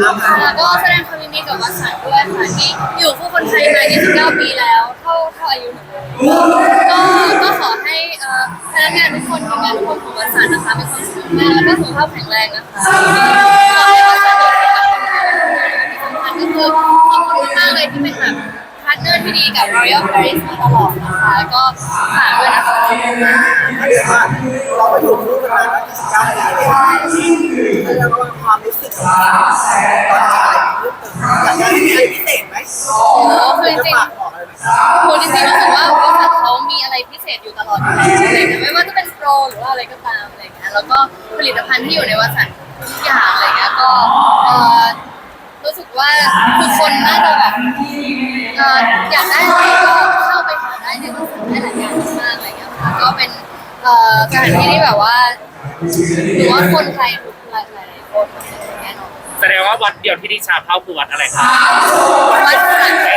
แล้วนะก็แสดงความยินดีกับวัดสันด้วยค่ะที่อยู่คู่คนไทยมา 29 ปีแล้ว เท่าเท่าอายุหนูก็ก็ขอให้เอ่อพนักงานทุกคนทีมงานทุกคนของวัดสันนะคะมีความสุขมากแล้วก็สุขภาพแข็งแรงนะคะขอให้วัดสันอยู่กับคนไทยที่สำคัญก็คือขอบคุณมากเลยที่เป็นแบบพาร์ทเนอร์ที่ดีกับ Royal Paris มาตลอดนะคะก็ฝากด้วยนะคะก็เรียกว่าเราก็อยู่คู่กันมาตั้ง19ปีเลยแล้วก็ความ สึกของเราตอนนี้อะไรเพิ่มเติมอยากได้อะไรพิเศษไหมโอ้โหคือจริงฝากบอกอะไรไหมโหจริงๆรู้สึกว่าบริษัทเขามีอะไรพิเศษอยู่ตลอดอยู่แล้วอะไรเงี้ยไม่ว่าจะเป็นโปรหรือว่าอะไรก็ตามอะไรเงี้ยแล้วก็ผลิตภัณฑ์ที่อยู่ในวัสันทุกอย่างอะไรเงี้ยก็เอ่อรู้สึกว่าทุกคนน่าจะแบบเอ่ออยากได้อะไรก็เข้าไปหาได้ในวัสันได้หลายอย่างมากอะไรเงี้ยค่ะก็เป็นเอ่อสถานที่แบบว่าหรือว่าคนไทยทุกคน ดงว่าวัดเดียวที่ดิชาเข้าคือวัดอะไรคะวัดสันได้ไหม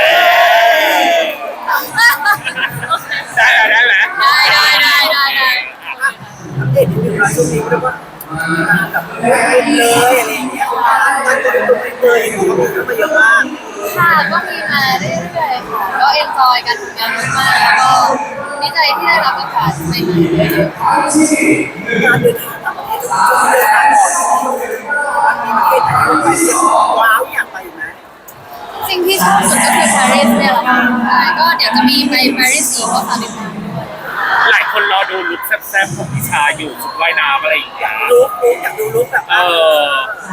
ได้ไหมได้ได้ได้ได้ได้อัปเดตนิดนึงนะช่วงนี้เรียกว่างานแบเลยอะไรอย่างเงี้ยงานตัวเป็นตัวเลยอย่างเงี้ยก็มีมาเยอะมากค่ะก็มีมาเรื่อยๆค่ะก็เอนจอยการทำงานมากๆแล้วก็ดีใจที่ได้รับโอกาสใหม่ๆเยอะๆค่ะการเดินทางต่างประเทศ วว้าวอยากไปอยู่ไหมสิ่งที่ชอบสุดก็คือปารีสเนี่ยแหละค่ะใช่ก็เดี๋ยวจะมีไปปารีสอีกก็ฝากติดตามด้วยหลายคนรอดูลุคแซ่บๆของดิชาอยู่ชุดว่ายน้ำอะไรอย่างเงี้ยลุกลุกอยากดูลุกแบบเออ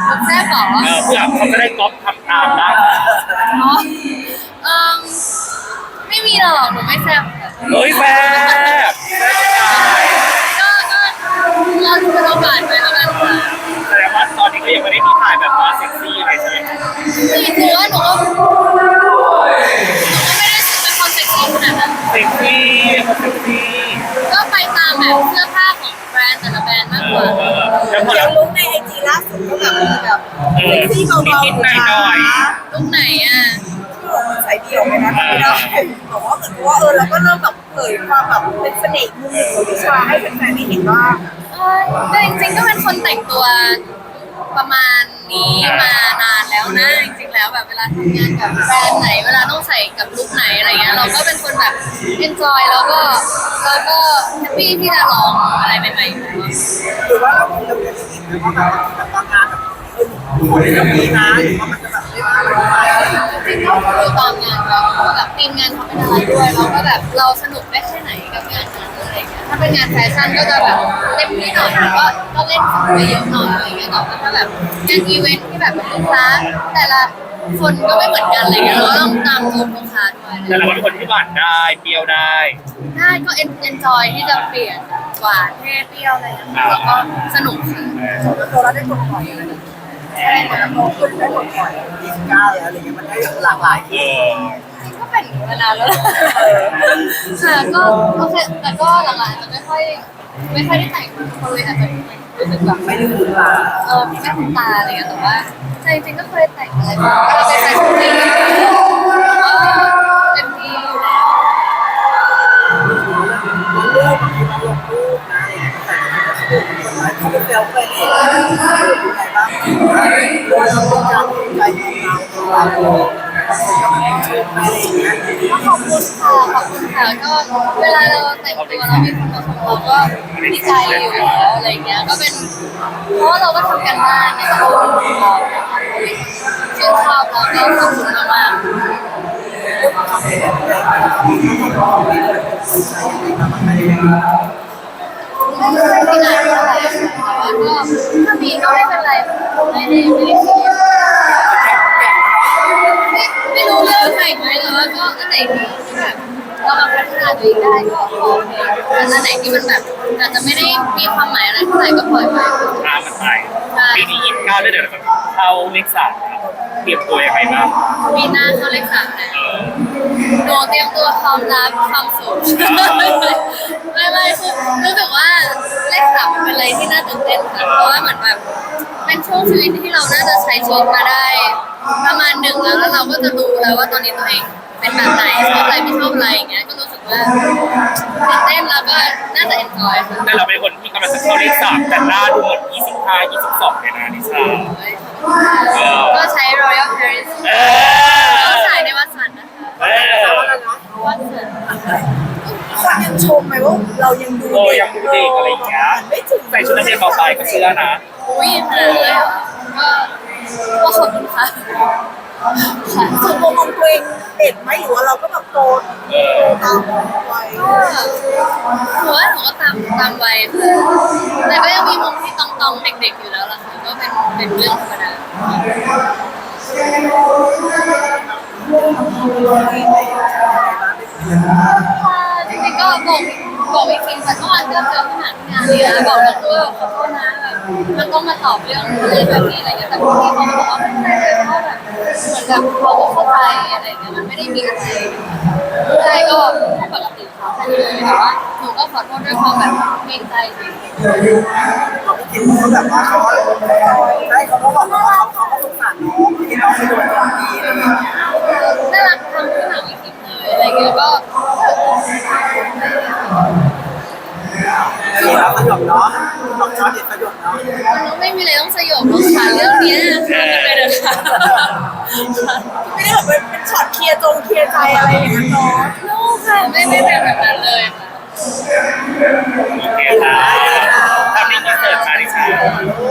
ลูกแซ่บเหรอเออเพื่อเขาจะได้ก๊อปทำตามได้อ๋อเอิ่มไม่มีหรอกหนูไม่แซ่บค่ะ เฮ้ยแซ่บ ล่าสุดก็แบบมีแบบเออเซ็กซี่เบาๆนิดๆหน่อยลุกไหนอะใส่เดี่ยวไหมนะไม่ได้บอกว่าเหมือนว่าเออเราก็เริ่มแบบเผยความแบบเป็นเสน่ห์มุมหนึ่งของวิชาให้แฟนๆได้เห็นว่าเออแต่จริงๆก็เป็นคนแต่งตัวประมาณนี้มานานแล้วนะจริงๆแล้วแบบเวลาทำงานกับแบรนด์ไหน เวลาต้องใส่กับลุคไหนอะไรเงี้ยเราก็เป็นคนแบบ enjoy แล้วก็แล้วก็ แฮปปี้ที่จะลองอะไรใหม่ๆหรือว่าเราเรจะได้ยินนะว่าแบบแบบบางงานแบบเออหนูขอเรื่มีนะหรือว่ามันจะแบบไม่ว่าอะไรจริงๆก็คือตามงานเราแบบทีมงานเขาเป็นอะไรด้วยเราก็แบบเราสนุกได้แค่ไหนกับงานนั้นอะไรเงี้ยถ้าเป็นงานแฟชั่นก็จะแบบเต็มที่หน่อยก็ก็เล่นสนุกไปเยอะหน่อยอะไรเงี้ยแต่ว่าถ้าแบบงานอีเวนท์ที่แบบเป็นลูกค้าแต่ละคนก็ไม่เหมือนกันอะไรเงี้ยเราต้องตามลูกค้า แต่เราเป็นคนที่หวานได้เปรี้ยวได้ ได้ก็เอ็นจอยที่จะเปลี่ยนหวานเท่เปรี้ยวอะไรอย่างเงี้ยแล้วก็สนุกค่ะตัวเราได้กดปล่อยอะไรนะใช่แล้วเราเคยได้กดปล่อยยี่สิบเก้าแล้วอะไรเงี้ยมันได้หลากหลายเอที่อก็เป็นอย่างมานานแล้วค่ะก็โอเคแต่ก็หลังๆจะไม่ค่อยไม่ค่อยได้แต่งคนเลยอาจจะรู้สึกแบบไม่ได้ถึงหลาเออพี่แม่คุณตาอะไรเงี้ยแต่ว่าใจจริงๆก็เคยแต่งอะไรบ้างก็เป็นแฟชั่นวีคก็เต็มที่อยู่แล้ว วันเลิกบางทีเราลงรูปนะอะไรเงี้ย แต่เขาเป็นเซลไปเลยเป็นไงบ้างโดยเราต้องการใจของเราเราชมอะไรอย่างเงี้ยขอบคุณค่ะขอบคุณค่ะก็เวลาเราแต่งตัวเรามีคนมาชมเราก็ดีใจอยู่แล้วอะไรเงี้ยก็เป็นเพราะว่าเราก็ทำกันบ้านในตัวของเราชื่นชอบแล้วก็ขอบคุณมากๆ ไม่เคยมีงานอะไรแต่ว่าก็ถ้ามีก็ไม่เป็นไรไม่ได้ไม่ได้ซีเรียสไม่ไม่รู้เรื่องไหนไหมแต่ว่าก็อันไหนที่แบบเรามาพัฒนาตัวเองได้ก็โอเคแต่อันไหนที่มันแบบอาจจะไม่ได้มีความหมายอะไรเท่าไหร่ก็ปล่อยไปตามมันไปปีนี้ยี่สิบเก้าแล้วเดี๋ยวเราจะเข้าเลขสามเตรียมตัวยังไงบ้างมีหน้าเขาเลขสามแล้วเออหนูเตรียมตัวพร้อมรับความสุข ไม่ไม่ไม่ไม่คือรู้สึกว่าเลขสามมันเป็นอะไรที่น่าตื่นเต้นค่ะเพราะว่าเหมือนแบบเป็นช่วงชีวิตที่เราน่าจะใช้ชีวิตมาได้ ประมาณหนึ่งแล้วแล้วเราก็จะรู้แล้วว่าตอนนี้ตัวเองเป็นแบบไหนชอบอะไรไม่ชอบอะไรอย่างเงี้ยก็รู้สึกว่าตื่นเต้นแล้วก็น่าจะเอนจอยค่ะแต่เราเป็นคนที่กำลังจะเข้าเลขสามแต่หน้าดูเหมือน25 22เลยนะนิชาก็ใช้ Royal Paris เอก็อขายในวัดสันนะคะเออว่าแล้วนะวัดสัน คนยังชมไหมว่าเรายังดูโอ้ยังดูเด็กอะไรอย่างเงี้ย ไม่ถึงใส่ชุดนักเรียนมปลายก็เชื่อนะอุ้ยขนาดนั้นเลยเหรอก็ก็ขอบคุณค่ะค่ะ ส่วนตัวมองตัวเองเด็กไหมหรือว่าเราก็แบบโตเออตามวัยก็หนูว่าหนูก็ตามตามวัยค่ะแต่ก็ยังมีมุมที่ตองตองๆเด็กๆอยู่แล้วล่ะค่ะก็เป็นเป็นเรื่องธรรมดาค่ะจริงๆก็ บอกบอกอีกทีแต่เมื่อวานก็เจอขนาดงานนี้นะบอกน้องด้วยว่าขอโทษนะแบบมันต้องมาตอบเรื่องอะไรแบบนี้อะไรเงี้ยแต่พี่เขาบอกว่าไม่เป็นเพราะแบบเหมือนแบบเขาเข้าใจอะไรเงี้ยมันไม่ได้มีอะไรใช่ก็ปกติเขาแค่เลยแต่ว่าหนูก็ขอโทษด้วยความแบบเกรงใจจริงเราไม่คิดว่าแบบว่าเขาใช่เขาก็บอกว่าเขาเขาก็สงสารน้องที่น้องไม่โด ยบเนาะน้องชอบเด็กสยบเนาะน้องไม่มีอะไรต้องสยบหรากค่ะเรื่องเนี้ยค่ไมัเป็นะไรค่ะไม่ได้แบบเป็นช็อตเคลียร์จงเคลียร์ใจอะไรอย่างนั้นเนาะโน้ค่ะไม่ไม่เป็นแบบนั้นเลยโอเคค่ะถ้ามีอินเสิร์ตค่ะที่ชื่อลู